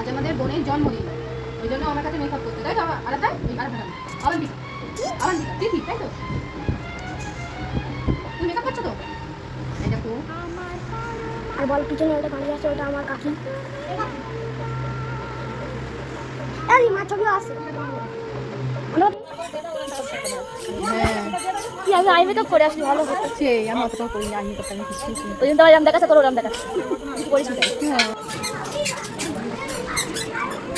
আজ আমাদের বোনের জন্মদিন। ওই জন্য আমার কাছে মেকআপ করতে। তাই তো? আমার আলাদা এই আলাদা আলান্তিকা আলান্তিকা তিথি তাই তো? তুমি মেকআপ করছ তো? এই দেখো। আর বল পিছনে ওটা দাঁড়িয়ে আছে ওটা আমার কাকি। এই মা ছবি আছে। হ্যাঁ। আমি তো করে আসলি ভালো সে আমি অতটাও করি না আমি আমি কিছু ওই জন্য তোমার রাম দেখাচ্ছে তোর রাম দেখাচ্ছে। কিছু করিস হ্যাঁ হাই গাইস ঠিক আছে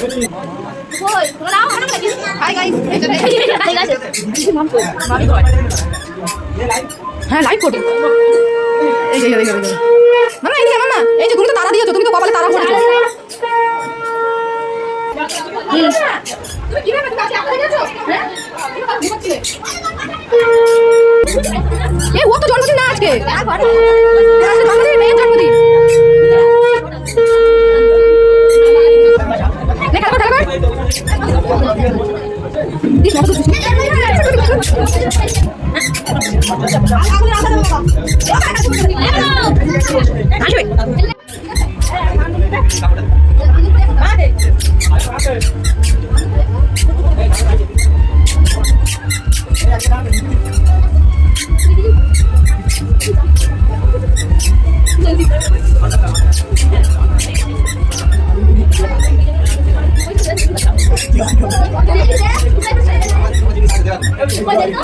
হ্যাঁ লাইভ করো এই যে এই যে মামা, এই যে, মামা, এই যে তুমি তো তারা দিয়েছ, তুমি তো কপালে তারা হুম। তুমি কি ভাবে কাছে আটকে গেছো হ্যাঁ এ, ও তো জন্মদিন না আজকে।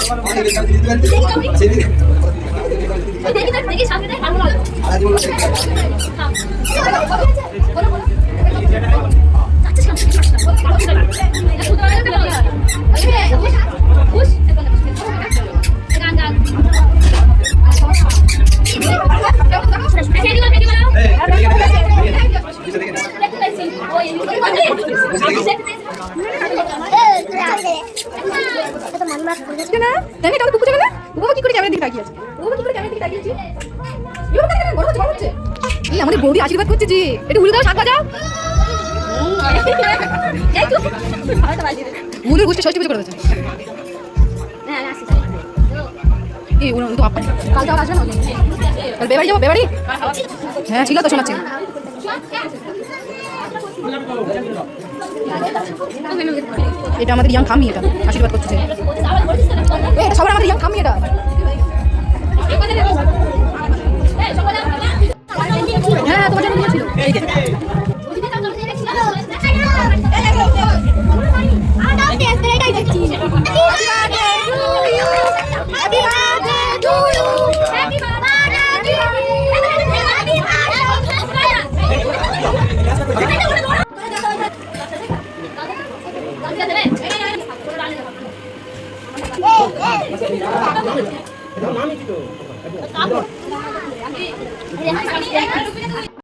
এটা না আছে আছে আমাদের বৌদি আশীর্বাদ করছে এটা উড়ে দাও শাক বাজাও মুদের গোষ্ঠী ষষ্ঠী পুজো করে এই ওরা তো বেবাড়ি? যাব হ্যাঁ ছিল তো শোনাচ্ছি। এটা আমাদের ইয়াং খামি এটা আশীর্বাদ করছে এটা সবার আমাদের ইয়াং খামি এটা। Hey.